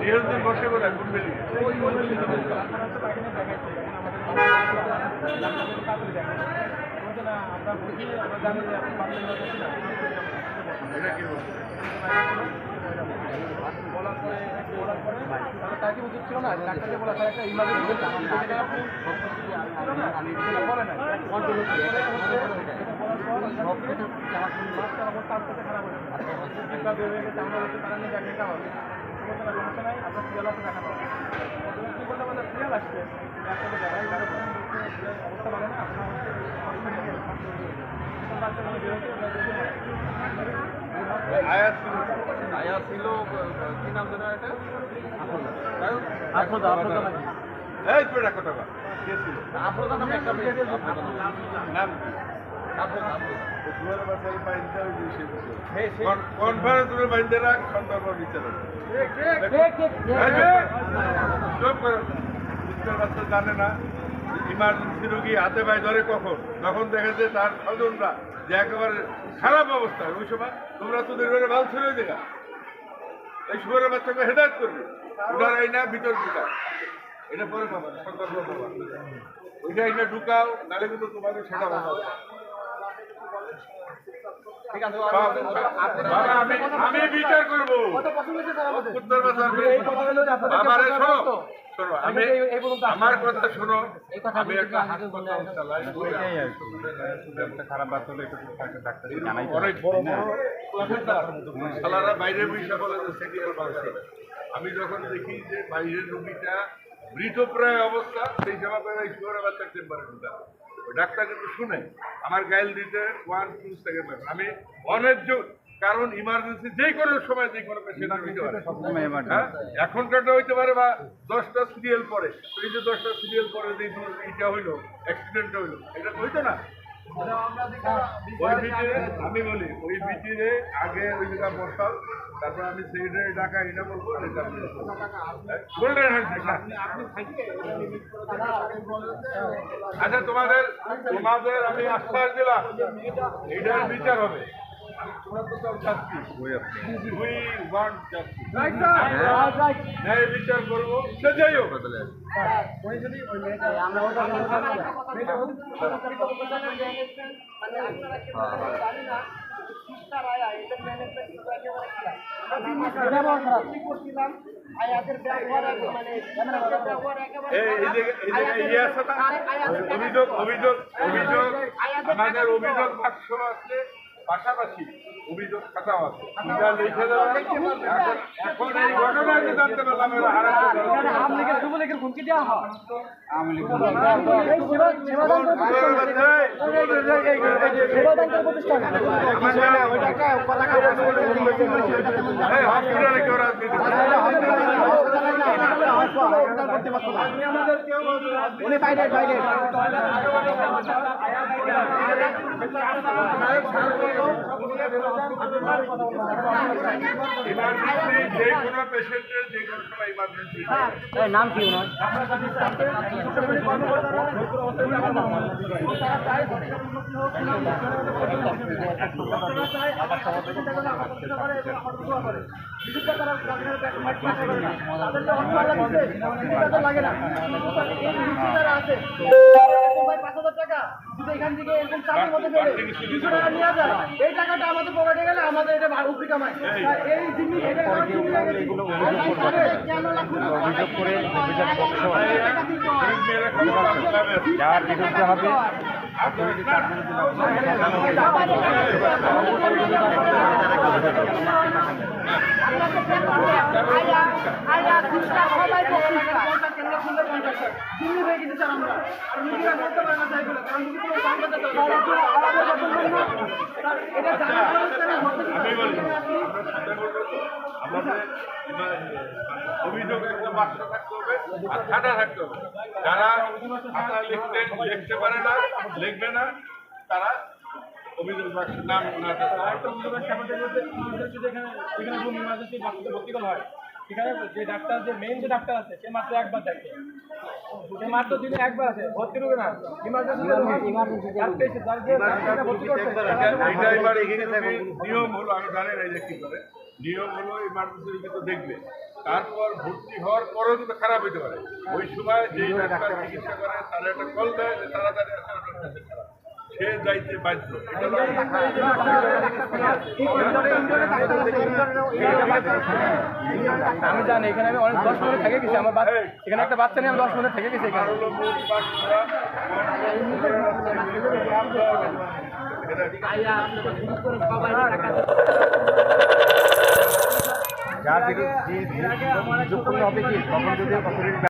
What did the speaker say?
নিরঞ্জন বসে কোথায় এটা কি উচিত ছিল না ডাক্তারকে বলা স্যার একটা ইমার্জেন্সি বাচ্চাগুলো ছিল আয়া ছিল কি নাম যেন এটা আফরোজা আফরোজা এই তো এটা টাকা কে ছিল আফরোজা নামে একটা নাম জানে না ইমার্জেন্সি রোগী হাতে পায়ে ধরে কখন যখন দেখে যে তার স্বজনরা যে একেবারে খারাপ অবস্থা ওই সময় তোমরা তোদের ঘরে ভালো ছিল দেখা এই শুয়ারের বাচ্চাকে হেদায়ত করবে ওনার এই না ভিতর ঢুকাও এটা পরে পাবা পরে পাবা ওইটা এটা ঢুকাও নাহলে কিন্তু তোমাকে সেটা ভালো হবে। ঠিক আছে বাবা, আমি আমি বিচার করব পছন্দ হয়েছে স্যার আমাদের উত্তর বাজার এই কথা আমি এই- এই আমার কথা শোনো আমি একটা খারাপ হলে অনেক বড় বড় বাইরে যখন দেখি যে বাইরের রোগীটা মৃতপ্রায় অবস্থা সেই সময় বাচ্চার চেম্বারে ঢুকা ডাক্তার কিন্তু শুনে আমার গাইল দিতে ওয়ান টু সেকেন্ড আমি অনেক কারণ ইমার্জেন্সি যে কোনো সময় যে কোনো পেশেন্ট হইতে পারে। হ্যাঁ? এখনকারটা হইতে পারে বা দশটা সিরিয়াল পরে। এই যে দশটা সিরিয়াল পরে যে এটা হইল অ্যাক্সিডেন্টটা হইল এটা হইতো না। আমি বলি, ওই আগে ওই যেটা বসাল, তারপর আমি সেক্রেটারি টাকা এটা বলব আচ্ছা তোমাদের তোমাদের আমি আশ্বাস দিলাম, এটার বিচার হবে। ন্যায় বিচার করব সে যাই হোক অভিযোগ অভিযোগ অভিযোগ আমাদের অভিযোগ বাক্স আছে। পাশাপাশি অভিযোগ খাতাও আছে। লিখে দেওয়া এখন এখন এই ঘটনা আমি জানতে পারলাম এরা হারাতে আমলিকে যুবলীগের হুমকি দেওয়া হয়। প্রতিষ্ঠান। এই হসপিটালে কেউ রাজনীতি উনি বাইরে বাইরে নাম কি লাগে না আছে পাঁচ হাজার টাকা। যদি এখান থেকে এরকম চাকরির মধ্যে ফেলে দুশো টাকা নিয়ে যায়। এই টাকাটা আমাদের পকেটে গেলে আমাদের এটা উপরি কামাই এই জিনিস এটা আমার চুরি হয়ে গেছে কেন লাখো অভিযোগ করে অভিযোগ পক্ষ মেয়েরা খবর পাবে যার বিরুদ্ধে হবে অথরিটি তার বিরুদ্ধে আমি বলি অভিযোগ একটা বাক্স থাকতে হবে আর খাতা থাকতে হবে। যারা খাতা লিখতে লিখতে পারে না লিখবে না তারা অভিযোগ বাক্স নাম না থাকতে যে ডাক্তার যে মেইন যে ডাক্তার আছে সে মাত্র একবার দেখে। সে মাত্র দিনে একবার আছে ভর্তি রোগে না ইমার্জেন্সি ভর্তি করছে এটা এটা এবার এখানে নিয়ম হলো আমি জানি না যে কি করে। নিয়ম হলো ইমার্জেন্সি কিন্তু দেখবে। তারপর ভর্তি হওয়ার পরেও কিন্তু খারাপ হইতে পারে। ওই সময় যে ডাক্তার চিকিৎসা করে তারা একটা কল দেয় তাড়াতাড়ি আপনার সে যাইতে বাধ্য। আমি জানি এখানে আমি অনেক দশ মিনিট থেকে গেছি আমার বাচ্চা এখানে একটা বাচ্চা নিয়ে আমি দশ মিনিট থেকে গেছি এখানে। যার থেকে যে যে হবে কি তখন যদি অথরিটি